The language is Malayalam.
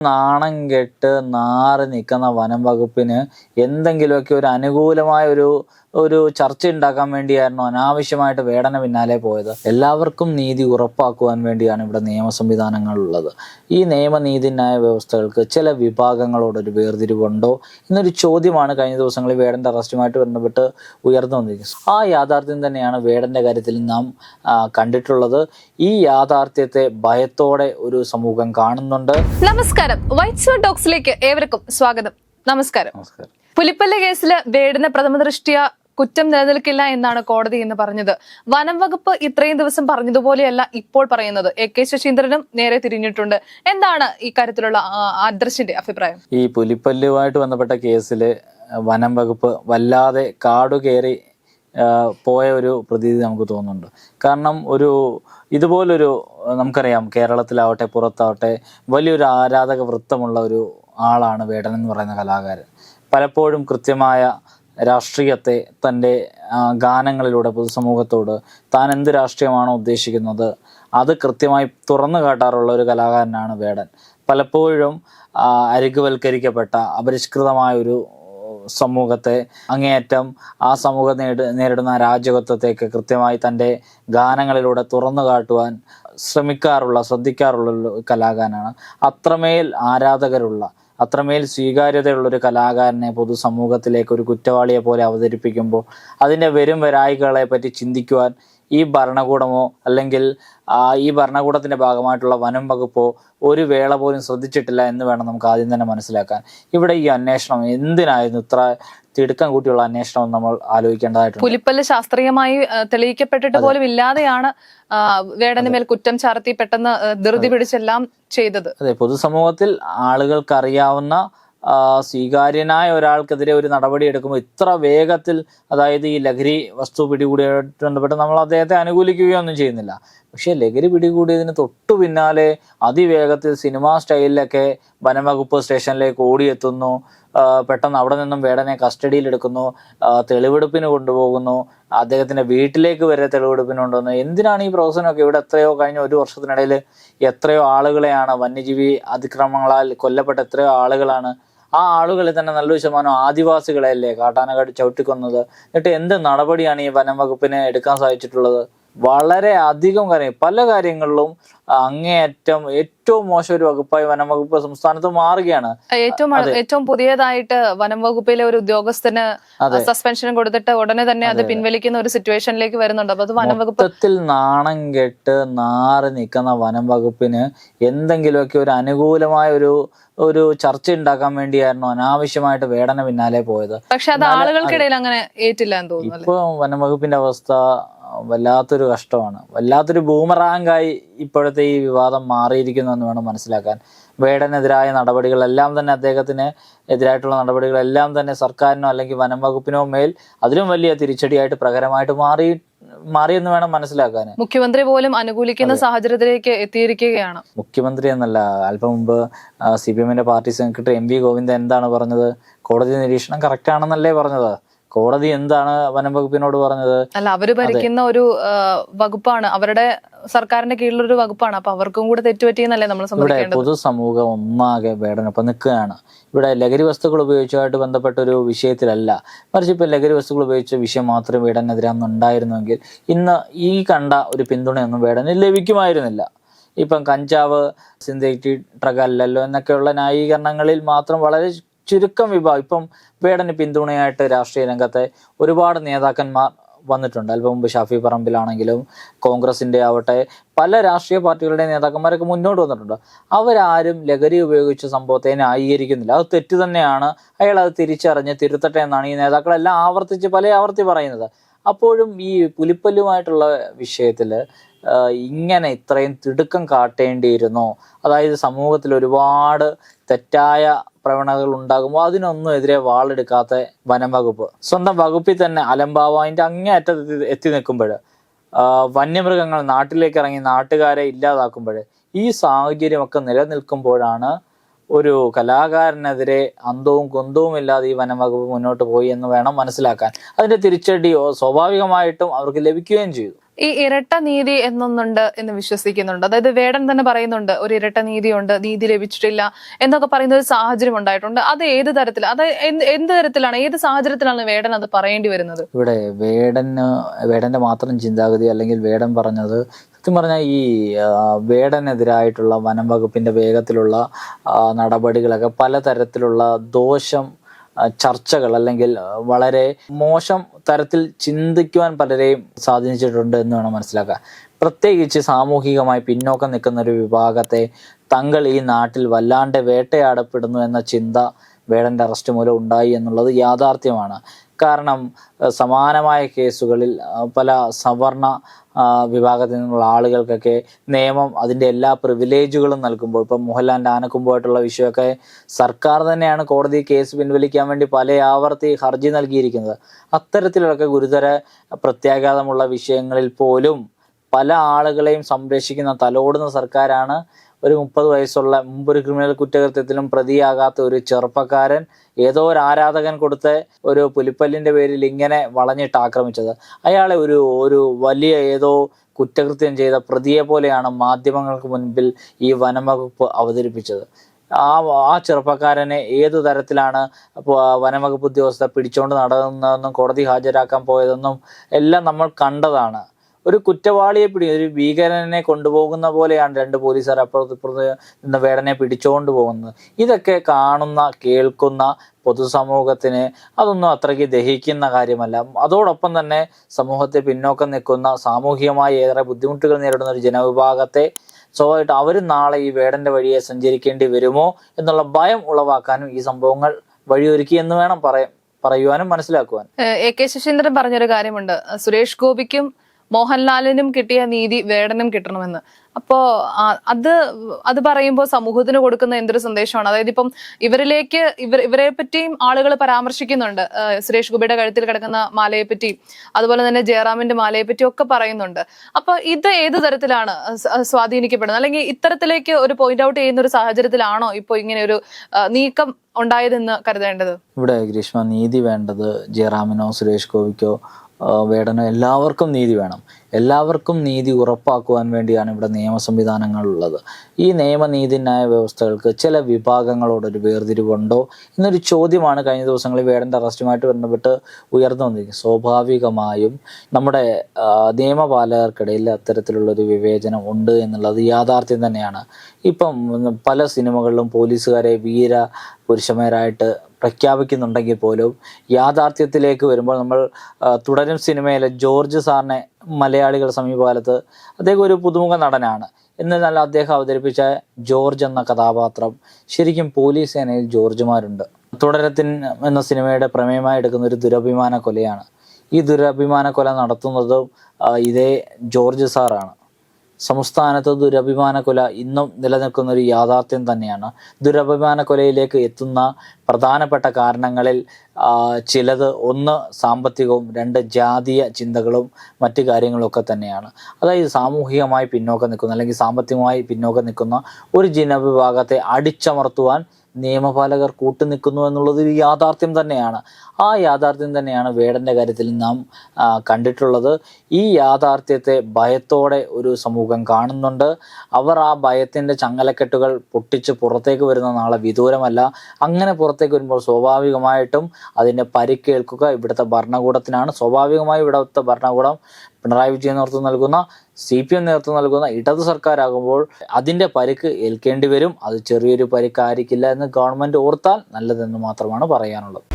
നാണം കെട്ട് നാറി നിൽക്കുന്ന വനം വകുപ്പിന് എന്തെങ്കിലുമൊക്കെ ഒരു അനുകൂലമായ ഒരു ഒരു ചർച്ച ഉണ്ടാക്കാൻ വേണ്ടിയായിരുന്നു അനാവശ്യമായിട്ട് വേടന പിന്നാലെ പോയത്. എല്ലാവർക്കും നീതി ഉറപ്പാക്കുവാൻ വേണ്ടിയാണ് ഇവിടെ നിയമ സംവിധാനങ്ങളുള്ളത് ഈ നിയമനീതി ന്യായ വ്യവസ്ഥകൾക്ക് ചില വിഭാഗങ്ങളോടൊരു വേർതിരിവുണ്ടോ? എന്നൊരു ചോദ്യമാണ് കഴിഞ്ഞ ദിവസങ്ങളിൽ വേടന്റെ അറസ്റ്റുമായിട്ട് ബന്ധപ്പെട്ട് ഉയർന്നു വന്നിരിക്കുന്നത്. ആ യാഥാർത്ഥ്യം തന്നെയാണ് വേടന്റെ കാര്യത്തിൽ നാം കണ്ടിട്ടുള്ളത്. ഈ യാഥാർത്ഥ്യത്തെ ഭയത്തോടെ ഒരു സമൂഹം കാണുന്നുണ്ട്. നമസ്കാരം. വൈറ്റ് ടോക്സിലേക്ക് ഏവർക്കും സ്വാഗതം. നമസ്കാരം. നമസ്കാരം. പുലിപ്പല്ല കേസിൽ വേടിന് പ്രഥമ ദൃഷ്ടിയ കുറ്റം നിലനിൽക്കില്ല എന്നാണ് കോടതി ഇന്ന് പറഞ്ഞത്. വനം വകുപ്പ് ഇത്രയും ദിവസം പറഞ്ഞതുപോലെയല്ല ഇപ്പോൾ പറയുന്നത്. എ കെ ശശീന്ദ്രനും നേരെ തിരിഞ്ഞിട്ടുണ്ട്. എന്താണ് ഈ കാര്യത്തിലുള്ള ആദർശിന്റെ അഭിപ്രായം? ഈ പുലിപ്പല്ലുമായിട്ട് ബന്ധപ്പെട്ട കേസിൽ വനം വകുപ്പ് വല്ലാതെ കാടു കയറി പോയ ഒരു പ്രതീതി നമുക്ക് തോന്നുന്നുണ്ട്. കാരണം ഒരു ഇതുപോലൊരു നമുക്കറിയാം കേരളത്തിലാവട്ടെ പുറത്താവട്ടെ വലിയൊരു ആരാധക വൃത്തമുള്ള ഒരു ആളാണ് വേടൻ എന്ന് പറയുന്ന കലാകാരൻ. പലപ്പോഴും കൃത്യമായ രാഷ്ട്രീയത്തെ തന്റെ ഗാനങ്ങളിലൂടെ പൊതുസമൂഹത്തോട് താൻ എന്ത് രാഷ്ട്രീയമാണോ ഉദ്ദേശിക്കുന്നത് അത് കൃത്യമായി തുറന്നു കാട്ടാറുള്ള ഒരു കലാകാരനാണ് വേടൻ. പലപ്പോഴും അരികുവൽക്കരിക്കപ്പെട്ട അപരിഷ്കൃതമായ ഒരു സമൂഹത്തെ അങ്ങേയറ്റം ആ സമൂഹം നേടി നേരിടുന്ന രാജ്യകത്വത്തേക്ക് കൃത്യമായി തന്റെ ഗാനങ്ങളിലൂടെ തുറന്നു കാട്ടുവാൻ ശ്രമിക്കാറുള്ള ശ്രദ്ധിക്കാറുള്ള കലാകാരനാണ്. അത്രമേൽ ആരാധകരുള്ള അത്രമേൽ സ്വീകാര്യതയുള്ളൊരു കലാകാരനെ പൊതുസമൂഹത്തിലേക്ക് ഒരു കുറ്റവാളിയെ പോലെ അവതരിപ്പിക്കുമ്പോൾ അതിന്റെ വരും വരായികളെ പറ്റി ചിന്തിക്കുവാൻ ഈ ഭരണകൂടമോ അല്ലെങ്കിൽ ഈ ഭരണകൂടത്തിന്റെ ഭാഗമായിട്ടുള്ള വനം വകുപ്പോ ഒരു വേള പോലും ശ്രദ്ധിച്ചിട്ടില്ല എന്ന് വേണം നമുക്ക് ആദ്യം തന്നെ മനസ്സിലാക്കാൻ. ഇവിടെ ഈ അന്വേഷണം എന്തിനായിരുന്നു? ഇത്ര തിടുക്കം കൂട്ടിയുള്ള അന്വേഷണം നമ്മൾ ആലോചിക്കേണ്ടതായിട്ടുണ്ട്. പുലിപ്പല്ല് ശാസ്ത്രീയമായി തെളിയിക്കപ്പെട്ടിട്ട് പോലും ഇല്ലാതെയാണ് വേടന്റെ വേടന് മേൽ കുറ്റം ചാർത്തി പെട്ടെന്ന് ധൃതി പിടിച്ചെല്ലാം ചെയ്തത്. അതെ പൊതുസമൂഹത്തിൽ ആളുകൾക്ക് അറിയാവുന്ന ആ, സ്വീകാര്യനായ ഒരാൾക്കെതിരെ ഒരു നടപടി എടുക്കുമ്പോൾ ഇത്ര വേഗത്തിൽ അതായത് ഈ ലഹരി വസ്തു പിടികൂടിയായിട്ട് ബന്ധപ്പെട്ട് നമ്മൾ അദ്ദേഹത്തെ അനുകൂലിക്കുകയോ ഒന്നും ചെയ്യുന്നില്ല. പക്ഷേ ലഹരി പിടികൂടിയതിന് തൊട്ടു പിന്നാലെ അതിവേഗത്തിൽ സിനിമാ സ്റ്റൈലിലൊക്കെ വനംവകുപ്പ് സ്റ്റേഷനിലേക്ക് ഓടിയെത്തുന്നു. പെട്ടെന്ന് അവിടെ നിന്നും വേടനെ കസ്റ്റഡിയിൽ എടുക്കുന്നു തെളിവെടുപ്പിന് കൊണ്ടുപോകുന്നു. അദ്ദേഹത്തിന്റെ വീട്ടിലേക്ക് വരെ തെളിവെടുപ്പിന് കൊണ്ടുവന്നു എന്തിനാണ് ഈ പ്രവർത്തനമൊക്കെ ഇവിടെ എത്രയോ കഴിഞ്ഞ ഒരു വർഷത്തിനിടയിൽ എത്രയോ ആളുകളെയാണ് വന്യജീവി അതിക്രമങ്ങളാൽ കൊല്ലപ്പെട്ട എത്രയോ ആളുകളാണ് ആ ആളുകളിൽ തന്നെ നല്ലൊരു ശതമാനം ആദിവാസികളെയല്ലേ കാട്ടാനകാട് ചവിട്ടിക്കൊന്നത്? എന്നിട്ട് എന്ത് നടപടിയാണ് ഈ വനം വകുപ്പിന് എടുക്കാൻ സാധിച്ചിട്ടുള്ളത്? വളരെ അധികം കാര്യം. പല കാര്യങ്ങളിലും അങ്ങേയറ്റം ഏറ്റവും മോശം ഒരു വകുപ്പായി വനം വകുപ്പ് സംസ്ഥാനത്ത് മാറുകയാണ്. ഏറ്റവും ഏറ്റവും പുതിയതായിട്ട് വനം വകുപ്പിലെ ഒരു ഉദ്യോഗസ്ഥന് സസ്പെൻഷൻ കൊടുത്തിട്ട് ഉടനെ തന്നെ അത് പിൻവലിക്കുന്ന ഒരു സിറ്റുവേഷനിലേക്ക് വരുന്നുണ്ട്. അപ്പൊ അത് വനം വകുപ്പ് മൊത്തത്തിൽ നാണം കെട്ട് നാറി നിൽക്കുന്ന വനം വകുപ്പിന് എന്തെങ്കിലുമൊക്കെ ഒരു അനുകൂലമായ ഒരു ഒരു ചർച്ച ഉണ്ടാക്കാൻ വേണ്ടിയായിരുന്നു അനാവശ്യമായിട്ട് വേടന പിന്നാലെ പോയത്. പക്ഷെ അത് ആളുകൾക്കിടയിൽ അങ്ങനെ ഏറ്റില്ല എന്ന് തോന്നുന്നു? ഇപ്പൊ വനം വകുപ്പിന്റെ അവസ്ഥ വല്ലാത്തൊരു കഷ്ടമാണ്. വല്ലാത്തൊരു ബൂമറാങ്കായി ഇപ്പോഴത്തെ ഈ വിവാദം മാറിയിരിക്കുന്നു എന്ന് വേണം മനസ്സിലാക്കാൻ. വേടനെതിരായ നടപടികളെല്ലാം തന്നെ അദ്ദേഹത്തിന് എതിരായിട്ടുള്ള നടപടികളെല്ലാം തന്നെ സർക്കാരിനോ അല്ലെങ്കിൽ വനം വകുപ്പിനോ മേൽ അതിലും വലിയ തിരിച്ചടിയായിട്ട് പ്രകരമായിട്ട് മാറി മാറിയെന്ന് വേണം മനസ്സിലാക്കാൻ മുഖ്യമന്ത്രി പോലും അനുകൂലിക്കുന്ന സാഹചര്യത്തിലേക്ക് എത്തിയിരിക്കുകയാണ്. മുഖ്യമന്ത്രി എന്നല്ല അല്പം മുമ്പ് സി പി എമ്മിന്റെ party secretary M V Govindan എന്താണ് പറഞ്ഞത്? കോടതി നിരീക്ഷണം കറക്റ്റ് ആണെന്നല്ലേ പറഞ്ഞത്? കോടതി എന്താണ് വനം വകുപ്പിനോട് പറഞ്ഞത്? അല്ല അവർ ഭരിക്കുന്ന ഒരു വകുപ്പാണ്. അവരുടെ സർക്കാരിന്റെ കീഴിലൊരു വകുപ്പാണ്. അപ്പൊ അവർക്കും കൂടെ തെറ്റുപറ്റിയെന്നല്ലേ നമ്മൾ ഇവിടെ പൊതുസമൂഹം ഒന്നാകെ വേടനൊപ്പം നിൽക്കുകയാണ്. ഇവിടെ ലഹരി വസ്തുക്കൾ ഉപയോഗിച്ചുമായിട്ട് ബന്ധപ്പെട്ട ഒരു വിഷയത്തിലല്ല. മറിച്ച് ഇപ്പൊ ലഹരി വസ്തുക്കൾ ഉപയോഗിച്ച വിഷയം മാത്രം വേടനെതിരാന്ന് ഉണ്ടായിരുന്നെങ്കിൽ ഇന്ന് ഈ കണ്ട ഒരു പിന്തുണയൊന്നും വേടന് ലഭിക്കുമായിരുന്നില്ല. ഇപ്പം കഞ്ചാവ് സിന്തറ്റിക് ഡ്രഗ് അല്ലല്ലോ എന്നൊക്കെയുള്ള ന്യായീകരണങ്ങളിൽ മാത്രം വളരെ ചുരുക്കം വിഭാഗം ഇപ്പം വേടന് പിന്തുണയായിട്ട് രാഷ്ട്രീയ രംഗത്തെ ഒരുപാട് നേതാക്കന്മാർ വന്നിട്ടുണ്ട്. അല്പം മുമ്പ് ഷാഫി പറമ്പിലാണെങ്കിലും കോൺഗ്രസിന്റെ ആവട്ടെ പല രാഷ്ട്രീയ പാർട്ടികളുടെ നേതാക്കന്മാരൊക്കെ മുന്നോട്ട് വന്നിട്ടുണ്ട്. അവരാരും ലഹരി ഉപയോഗിച്ച സംഭവത്തെ ന്യായീകരിക്കുന്നില്ല. അത് തെറ്റ് തന്നെയാണ്. അയാൾ അത് തിരിച്ചറിഞ്ഞ് തിരുത്തട്ടെ എന്നാണ് ഈ നേതാക്കളെല്ലാം ആവർത്തിച്ച് പല ആവർത്തി പറയുന്നത്. അപ്പോഴും ഈ പുലിപ്പല്ലുമായിട്ടുള്ള വിഷയത്തിൽ ഇങ്ങനെ ഇത്രയും തിടുക്കം കാട്ടേണ്ടിയിരുന്നോ? അതായത് സമൂഹത്തിൽ ഒരുപാട് തെറ്റായ പ്രവണതകൾ ഉണ്ടാകുമ്പോൾ അതിനൊന്നും എതിരെ വാളെടുക്കാത്ത വനം വകുപ്പ്. സ്വന്തം വകുപ്പിൽ തന്നെ അലംബാവായിന്റെ അങ്ങേയറ്റത്ത് എത്തി- നിൽക്കുമ്പോൾ വന്യമൃഗങ്ങൾ നാട്ടിലേക്ക് ഇറങ്ങി നാട്ടുകാരെ ഇല്ലാതാക്കുമ്പോൾ ഈ സാഹചര്യമൊക്കെ നിലനിൽക്കുമ്പോഴാണ് ഒരു കലാകാരനെതിരെ അന്തവും കുന്തവും ഇല്ലാതെ ഈ വനംവകുപ്പ് മുന്നോട്ട് പോയി എന്ന് വേണം മനസ്സിലാക്കാൻ. അതിന്റെ തിരിച്ചടിയോ സ്വാഭാവികമായിട്ടും അവർക്ക് ലഭിക്കുകയും ചെയ്തു. ഈ ഇരട്ട നീതി എന്നൊന്നുണ്ട് എന്ന് വിശ്വസിക്കുന്നുണ്ട്. അതായത് വേടൻ തന്നെ പറയുന്നുണ്ട് ഒരു ഇരട്ട നീതിയുണ്ട് നീതി ലഭിച്ചിട്ടില്ല എന്നൊക്കെ പറയുന്ന ഒരു സാഹചര്യം ഉണ്ടായിട്ടുണ്ട്. അത് ഏത് തരത്തിൽ അത് എന്ത് തരത്തിലാണ് ഏത് സാഹചര്യത്തിലാണ് വേടൻ അത് പറയേണ്ടി വരുന്നത്? ഇവിടെ വേടന് വേടന്റെ മാത്രം ചിന്താഗതി അല്ലെങ്കിൽ വേടൻ പറഞ്ഞത് സത്യം പറഞ്ഞാൽ ഈ വേടനെതിരായിട്ടുള്ള വനം വകുപ്പിന്റെ വേഗത്തിലുള്ള നടപടികളൊക്കെ പലതരത്തിലുള്ള ദോഷം ചർച്ചകൾ അല്ലെങ്കിൽ വളരെ മോശം തരത്തിൽ ചിന്തിക്കുവാൻ പലരെയും സ്വാധീനിച്ചിട്ടുണ്ട് എന്ന് വേണം മനസ്സിലാക്കുക പ്രത്യേകിച്ച് സാമൂഹികമായി പിന്നോക്കം നിൽക്കുന്ന ഒരു വിഭാഗത്തെ തങ്ങൾ ഈ നാട്ടിൽ വല്ലാണ്ട് വേട്ടയാടപ്പെടുന്നു എന്ന ചിന്ത വേടന്റെ അറസ്റ്റ് മൂലം ഉണ്ടായി എന്നുള്ളത് യാഥാർത്ഥ്യമാണ്. കാരണം സമാനമായ കേസുകളിൽ പല സവർണ വിഭാഗത്തിൽ നിന്നുള്ള ആളുകൾക്കൊക്കെ നിയമം അതിന്റെ എല്ലാ പ്രിവിലേജുകളും നൽകുമ്പോൾ ഇപ്പം മോഹൻലാലിന്റെ ആനക്കുമ്പോയിട്ടുള്ള വിഷയമൊക്കെ സർക്കാർ തന്നെയാണ് കോടതി കേസ് പിൻവലിക്കാൻ വേണ്ടി പല ആവർത്തി ഹർജി നൽകിയിരിക്കുന്നത്. അത്തരത്തിലൊക്കെ ഗുരുതര പ്രത്യാഘാതമുള്ള വിഷയങ്ങളിൽ പോലും പല ആളുകളെയും സംരക്ഷിക്കുന്ന തലോടുന്ന സർക്കാരാണ് ഒരു മുപ്പത് വയസ്സുള്ള മുമ്പൊരു ക്രിമിനൽ കുറ്റകൃത്യത്തിലും പ്രതിയാകാത്ത ഒരു ചെറുപ്പക്കാരൻ ഏതോ ഒരു ആരാധകൻ കൊടുത്ത ഒരു പുലിപ്പല്ലിന്റെ പേരിൽ ഇങ്ങനെ വളഞ്ഞിട്ട് ആക്രമിച്ചത്. അയാളെ ഒരു ഒരു വലിയ ഏതോ കുറ്റകൃത്യം ചെയ്ത പ്രതിയെ പോലെയാണ് മാധ്യമങ്ങൾക്ക് മുൻപിൽ ഈ വനംവകുപ്പ് അവതരിപ്പിച്ചത്. ആ ആ ചെറുപ്പക്കാരനെ ഏതു തരത്തിലാണ് വനംവകുപ്പ് ഉദ്യോഗസ്ഥർ പിടിച്ചുകൊണ്ട് നടന്നതെന്നും കോടതി ഹാജരാക്കാൻ പോയതെന്നും എല്ലാം നമ്മൾ കണ്ടതാണ്. ഒരു കുറ്റവാളിയെ പിടി ഒരു ഭീകരനെ കൊണ്ടുപോകുന്ന പോലെയാണ് രണ്ട് പോലീസുകാർ അപ്പുറത്ത് ഇപ്പുറത്ത് നിന്ന് വേടനെ പിടിച്ചുകൊണ്ട് പോകുന്നത്. ഇതൊക്കെ കാണുന്ന കേൾക്കുന്ന പൊതുസമൂഹത്തിന് അതൊന്നും അത്രയ്ക്ക് ദഹിക്കുന്ന കാര്യമല്ല. അതോടൊപ്പം തന്നെ സമൂഹത്തെ പിന്നോക്കം നിൽക്കുന്ന സാമൂഹികമായി ഏറെ ബുദ്ധിമുട്ടുകൾ നേരിടുന്ന ഒരു ജനവിഭാഗത്തെ സ്വാഭാവികമായിട്ട് അവരും നാളെ ഈ വേടന്റെ വഴിയെ സഞ്ചരിക്കേണ്ടി വരുമോ എന്നുള്ള ഭയം ഉളവാക്കാനും ഈ സംഭവങ്ങൾ വഴിയൊരുക്കി എന്ന് വേണം പറയാൻ പറയുവാനും മനസ്സിലാക്കുവാനും. എ കെ ശശീന്ദ്രൻ പറഞ്ഞൊരു കാര്യമുണ്ട്. സുരേഷ് ഗോപിക്കും മോഹൻലാലിനും കിട്ടിയ നീതി വേടനും കിട്ടണമെന്ന്. അപ്പോ അത് അത് പറയുമ്പോൾ സമൂഹത്തിന് കൊടുക്കുന്ന എന്തൊരു സന്ദേശമാണ്? അതായത് ഇപ്പം ഇവരിലേക്ക് ഇവർ ഇവരെ പറ്റിയും ആളുകൾ പരാമർശിക്കുന്നുണ്ട് സുരേഷ് ഗോപിയുടെ കഴുത്തിൽ കിടക്കുന്ന മാലയെ പറ്റിയും അതുപോലെ തന്നെ ജയറാമിന്റെ മാലയെ പറ്റിയും ഒക്കെ പറയുന്നുണ്ട്. അപ്പൊ ഇത് ഏത് തരത്തിലാണ് സ്വാധീനിക്കപ്പെടുന്നത്? അല്ലെങ്കിൽ ഇത്തരത്തിലേക്ക് ഒരു പോയിന്റ് ഔട്ട് ചെയ്യുന്ന ഒരു സാഹചര്യത്തിലാണോ ഇപ്പൊ ഇങ്ങനെ ഒരു നീക്കം ഉണ്ടായതെന്ന് കരുതേണ്ടത്? ഇവിടെ ഗ്രീഷ്മ നീതി വേണ്ടത് ജയറാമിനോ സുരേഷ് ഗോപിക്കോ വേടനോ എല്ലാവർക്കും നീതി വേണം. എല്ലാവർക്കും നീതി ഉറപ്പാക്കുവാൻ വേണ്ടിയാണ് ഇവിടെ നിയമ സംവിധാനങ്ങളുള്ളത് ഈ നിയമനീതിന്യായ വ്യവസ്ഥകൾക്ക് ചില വിഭാഗങ്ങളോടൊരു വേർതിരിവുണ്ടോ എന്നൊരു ചോദ്യമാണ് കഴിഞ്ഞ ദിവസങ്ങളിൽ വേടന്റെ അറസ്റ്റുമായിട്ട് ബന്ധപ്പെട്ട് ഉയർന്നു വന്നിരിക്കുന്നത്. സ്വാഭാവികമായും നമ്മുടെ നിയമപാലകർക്കിടയിൽ അത്തരത്തിലുള്ളൊരു വിവേചനം ഉണ്ട് എന്നുള്ളത് യാഥാർത്ഥ്യം തന്നെയാണ്. ഇപ്പം പല സിനിമകളിലും പോലീസുകാരെ വീര പുരുഷന്മാരായിട്ട് പ്രഖ്യാപിക്കുന്നുണ്ടെങ്കിൽ പോലും യാഥാർത്ഥ്യത്തിലേക്ക് വരുമ്പോൾ നമ്മൾ തുടരും സിനിമയിലെ ജോർജ് സാറിനെ മലയാളികൾ സമീപകാലത്ത് അദ്ദേഹം ഒരു പുതുമുഖ നടനാണ്. എന്നിരുന്നാൽ അദ്ദേഹം അവതരിപ്പിച്ച ജോർജ് എന്ന കഥാപാത്രം ശരിക്കും പോലീസ് സേനയിൽ ജോർജുമാരുണ്ട് തുടരത്തിൻ എന്ന സിനിമയുടെ പ്രമേയമായി എടുക്കുന്ന ഒരു ദുരഭിമാന കൊലയാണ് ഈ ദുരഭിമാന കൊല നടത്തുന്നതും ഇതേ ജോർജ് സാറാണ്. സംസ്ഥാനത്ത് ദുരഭിമാന കൊല ഇന്നും നിലനിൽക്കുന്ന ഒരു യാഥാർത്ഥ്യം തന്നെയാണ്. ദുരഭിമാന കൊലയിലേക്ക് എത്തുന്ന പ്രധാനപ്പെട്ട കാരണങ്ങളിൽ ചിലത് ഒന്ന് സാമ്പത്തികവും രണ്ട് ജാതീയ ചിന്തകളും മറ്റു കാര്യങ്ങളൊക്കെ തന്നെയാണ്. അതായത് സാമൂഹികമായി പിന്നോക്കം നിൽക്കുന്ന അല്ലെങ്കിൽ സാമ്പത്തികമായി പിന്നോക്കം നിൽക്കുന്ന ഒരു ജനവിഭാഗത്തെ അടിച്ചമർത്തുവാൻ നിയമപാലകർ കൂട്ടുനിൽക്കുന്നു എന്നുള്ളത് ഒരു യാഥാർത്ഥ്യം തന്നെയാണ്. ആ യാഥാർത്ഥ്യം തന്നെയാണ് വേടന്റെ കാര്യത്തിൽ നാം കണ്ടിട്ടുള്ളത്. ഈ യാഥാർത്ഥ്യത്തെ ഭയത്തോടെ ഒരു സമൂഹം കാണുന്നുണ്ട്. അവർ ആ ഭയത്തിന്റെ ചങ്ങലക്കെട്ടുകൾ പൊട്ടിച്ച് പുറത്തേക്ക് വരുന്ന നാളെ വിദൂരമല്ല. അങ്ങനെ പുറത്തേക്ക് വരുമ്പോൾ സ്വാഭാവികമായിട്ടും അതിന്റെ പരിക്കേൽക്കുക ഇവിടുത്തെ ഭരണകൂടത്തിനാണ്. സ്വാഭാവികമായി ഇവിടുത്തെ ഭരണകൂടം പിണറായി വിജയൻ നേതൃത്വം നൽകുന്ന സി പി എം നേതൃത്വം നൽകുന്ന ഇടതു സർക്കാരാകുമ്പോൾ അതിന്റെ പരിക്ക് ഏൽക്കേണ്ടി വരും. അത് ചെറിയൊരു പരിക്കായിരിക്കില്ല എന്ന് ഗവൺമെന്റ് ഓർത്താൽ നല്ലതെന്ന് മാത്രമാണ് പറയാനുള്ളത്.